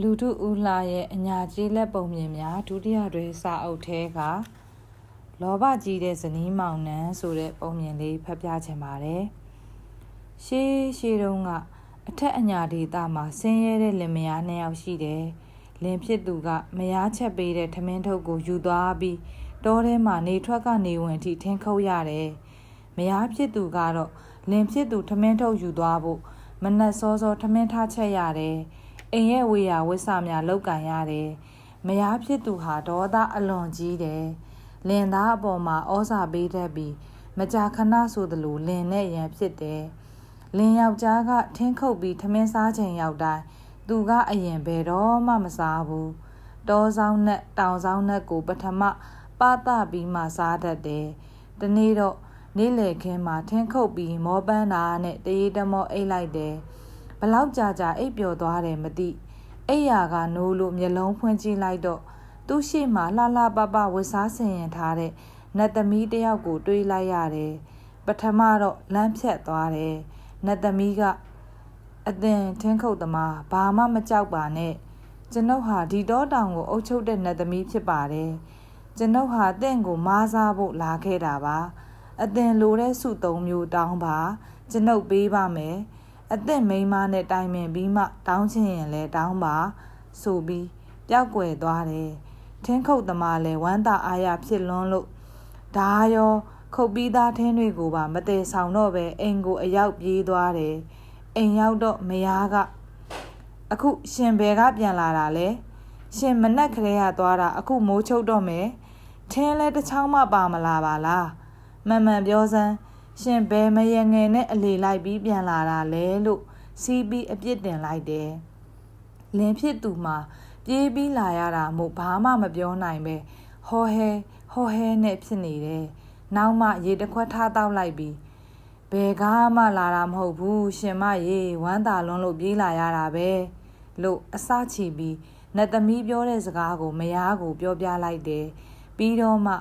လူထုဦးလှရဲ့အညာကြီးလက်ပုံမြင်များဒုတိယတွဲစာအုပ်ထဲကလောဘကြီးတဲ့ဇနီးမောင်နှံဆိုတဲ့ပုံမြင်လေးဖတ်ပြချင်ပါတယ်။ရှေးရှေးတုန်းကအထက်အညာဒေသမှာဆင်းရဲတဲ့လင်မယားနှစ်ယောက်ရှိတယ်။လင်ဖြစ်သူကမယားချက်ပေးတဲ့ထမင်းထုပ်ကိုယူသွားပြီးတောထဲမှာနေထွက်ကနေဝင်အထိထင်းခုတ်ရတယ်။မယားဖြစ်သူကတော့လင်ဖြစ်သူထမင်းထုပ်ယူသွားဖို့မနက်စောစောထမင်းထားချက်ရတယ်။ အိမ်ရဲ့ဝေယာဝစ်ဆများလောက်ကန်ရတယ်။မယားဖြစ်သူဟာဒေါသအလွန်ကြီးတယ်။လင်သားအပေါ်မှာဩစာပေးတတ်ပြီးမကြာခဏဆိုသလိုလင်နဲ့ရန်ဖြစ်တယ်။လင်ယောက်ျားကထင်းခုတ်ပြီးထမင်းစားချိန်ရောက်တိုင်းသူကအရင်ဘယ်တော့မှမစားဘူး။တောဆောင်နဲ့တောင်ဆောင်နဲ့ကိုပထမပသပြီးမှစားတတ်တယ်။တနေ့တော့နေ့လေခင်းမှာထင်းခုတ်ပြီးမောပန်းတာနဲ့တရေတမောအိတ်လိုက်တယ်။ ဘလောက်ကြာကြာအိပ်ပျော်သွားတယ်မသိအိယာကနိုးလို့မျက်လုံးဖွင့်ကြည့်လိုက်တော့သူ့ရှေ့မှာလှလှပပဝစ်စားဆင်ရင်ထားတဲ့နတ်သမီးတယောက်ကို တွေးလိုက်ရတယ်ပထမတော့လမ်းဖြတ်သွားတယ်နတ်သမီးကအသင်ထင်းခုတ်သမားဘာမှမကြောက်ပါနဲ့ကျွန်ုပ်ဟာဒီတော့တောင်ကိုအုပ်ချုပ်တဲ့နတ်သမီးဖြစ်ပါတယ်ကျွန်ုပ်ဟာတင့်ကိုမားစားဖို့လာခဲ့တာပါအသင်လိုတဲ့စုသုံးမျိုးတောင်းပါကျွန်ုပ်ပေးပါမယ် အသက်မိန်းမနဲ့တိုင်ပင်ပြီးမှတောင်းချင်ရင်လဲတောင်းပါဆိုပြီးပျောက်ကွယ်သွားတယ်ထင်းခုတ်သမားလဲဝမ်းသာအားရဖြစ်လွန်းလို့ဒါရောခုတ်ပြီးသားထင်းတွေကိုပါမတည်ဆောင်တော့ပဲအိမ်ကိုအရောက်ပြေးသွားတယ်အိမ်ရောက်တော့မယားကအခုရှင်ဘယ်ကပြန်လာတာလဲရှင်မနက်ခရဲရသွားတာအခုမိုးချုပ်တော့မယ်ထင်းလဲတစ်ချောင်းမှပါမလာပါလားမှန်မှန်ပြောစမ်း ရှင်ဘယ်မရငယ်နဲ့အလေလိုက်ပြီးပြန်လာတာလဲလို့စီးပြီးအပြစ်တင်လိုက်တယ်လင်းဖြစ်သူမှာပြေးပြီးလာရတာမို့ဘာမှမပြောနိုင်ပဲဟောဟဲဟောဟဲနဲ့ဖြစ်နေတယ်နောက်မှရေတခွက်ထားတောက်လိုက်ပြီးဘယ်ကားမှလာတာမဟုတ်ဘူးရှင်မရေဝမ်းသာလွန်းလို့ပြေးလာရတာပဲလို့အစချီပြီးနတ်သမီးပြောတဲ့စကားကိုမယားကိုပြောပြလိုက်တယ်ပြီးတော့မှ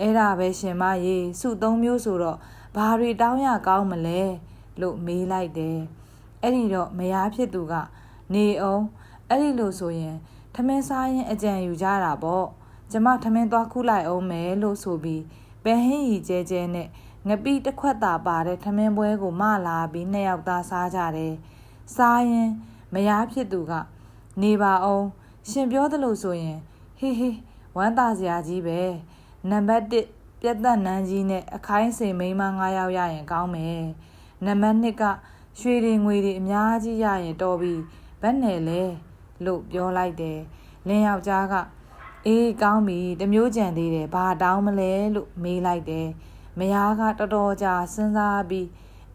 အဲ့ဒါပဲရှင်မရေစုသုံးမျိုးဆိုတော့ဘာတွေတောင်းရကောင်းမလဲလို့မေးလိုက်တယ်အဲ့ဒီတော့မယားဖြစ်သူကနေအောင်အဲ့ဒီလိုဆိုရင်ထမင်းစားရင်အကြံယူကြတာပေါ့ကျမထမင်းသွားခုလိုက်အောင်မယ်လို့ဆိုပြီးဘဲဟင်းရီကျဲကျဲနဲ့ငပိတစ်ခွက်သာပါတဲ့ထမင်းပွဲကိုမလာပြီးနှစ်ယောက်သားစားကြတယ်စားရင်မယားဖြစ်သူကနေပါအောင်ရှင်ပြောသလိုဆိုရင်ဟေးဟေးဝမ်းသာစရာကြီးပဲ နံပါတ်1ပြက်သက်နန်းကြီးနဲ့အခိုင်းစိန်မိန်းမ9ယောက်ရရင်ကောင်းမယ်နံပါတ်2ကရွှေတွေငွေတွေအများကြီးရရင်တော်ပြီဘယ်နဲ့လဲလို့ပြောလိုက်တယ်လင်းယောက်ျားကအေးကောင်းပြီတမျိုးကြံသေးတယ်ဘာတောင်းမလဲလို့မေးလိုက်တယ်မယားကတော်တော်ကြာစဉ်းစားပြီး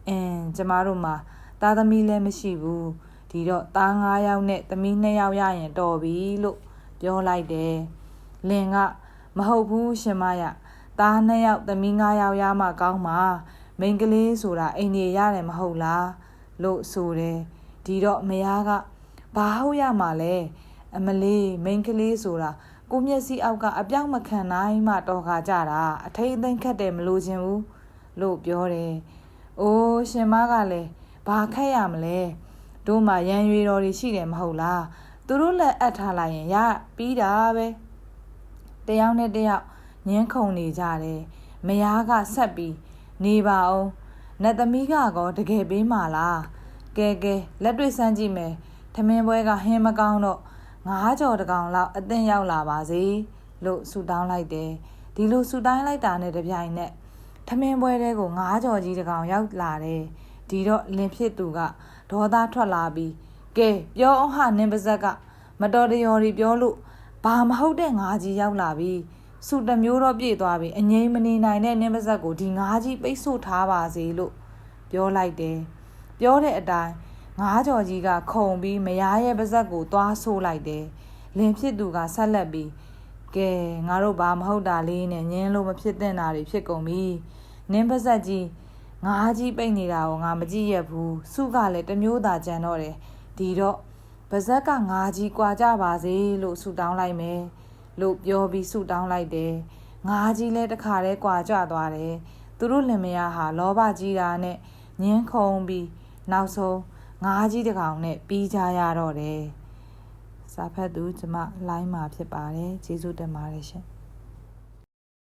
အင်းကျမတို့မှာသားသမီးလည်းမရှိဘူးဒီတော့သား9ယောက်နဲ့သမီး2ယောက်ရရင်တော်ပြီလို့ပြောလိုက်တယ်လင်က မဟုတ်ဘူးရှင်မရသားနှစ်ယောက်သမီး၅ယောက်ရမှကောင်းမှာမိန်းကလေးဆိုတာအိမ်ကြီးရတယ်မဟုတ်လားလို့ဆိုတယ်ဒီတော့မယားကဘာဟုတ်ရမှာလဲအမလေးမိန်းကလေးဆိုတာကိုမျက်စိအောက်ကအပြောက်မခံနိုင်မှတော်ခါကြတာအထိတ်အသိမ်းခတ်တယ်မလို့ခြင်းဘူးလို့ပြောတယ်။အိုးရှင်မကလည်းဘာခက်ရမလဲတို့မှရန်ရွေတော်တွေရှိတယ်မဟုတ်လားသူတို့လက်အပ်ထားလိုက်ရင်ရပြီးတာပဲ တယောက်နဲ့တယောက်ညင်းခုန်နေကြတယ်မယားကဆက်ပြီးနေပါအောင်နတ်သမီးကကောတကယ်ပေးမှာလားကဲကဲလက်တွေ့စမ်းကြည့်မယ်ထမင်းပွဲကဟင်းမကောင်းတော့ငါးကြော်တကောင်လောက်အသင့်ရောက်လာပါစေလို့ဆူတောင်းလိုက်တယ်ဒီလိုဆူတိုင်းလိုက်တာနဲ့တပြိုင်နက်ထမင်းပွဲတဲကိုငါးကြော်ကြီးတကောင်ရောက်လာတယ်ဒီတော့လင်ဖြစ်သူကဒေါသထွက်လာပြီးကဲပြောအောင်ဟာနင်းပါဇက်ကမတော်တရော်ဒီပြောလို့ ဘာမဟုတ်တဲ့ငါးကြီးရောက်လာပြီစုတမျိုးတော့ပြည့်သွားပြီအငိမ့်မနေနိုင်တဲ့နင်းပါဇက်ကိုဒီငါးကြီးပိတ်ဆို့ထားပါစေလို့ပြောလိုက်တယ်ပြောတဲ့အတိုင်းငါးကြော်ကြီးကခုံပြီးမရရဲ့ပါဇက်ကိုသွားဆိုးလိုက်တယ်လင်ဖြစ်သူကဆက်လက်ပြီးကဲငါတို့ဘာမဟုတ်တာလေးနဲ့ညင်းလို့မဖြစ်တဲ့နာတွေဖြစ်ကုန်ပြီနင်းပါဇက်ကြီးငါးကြီးပိတ်နေတာကိုငါမကြည့်ရဘူးစုကလည်းတမျိုးသာကြံတော့တယ်ဒီတော့ ပါဇက်ကငါးကြီးကွာကြပါစေလို့ဆူတောင်းလိုက်မယ်လို့ပြောပြီးဆူတောင်းလိုက်တယ်။ငါးကြီးလဲတခါတည်းကွာကြသွားတယ်။သူတို့လင်မယားဟာလောဘကြီးတာနဲ့ညင်းခုံပြီးနောက်ဆုံးငါးကြီးတကောင်နဲ့ပြီးကြရတော့တယ်။စစာဖတ်သူကျမလိုင်းမှာဖြစ်ပါတယ်ကျေးဇူးတင်ပါတယ်ရှင်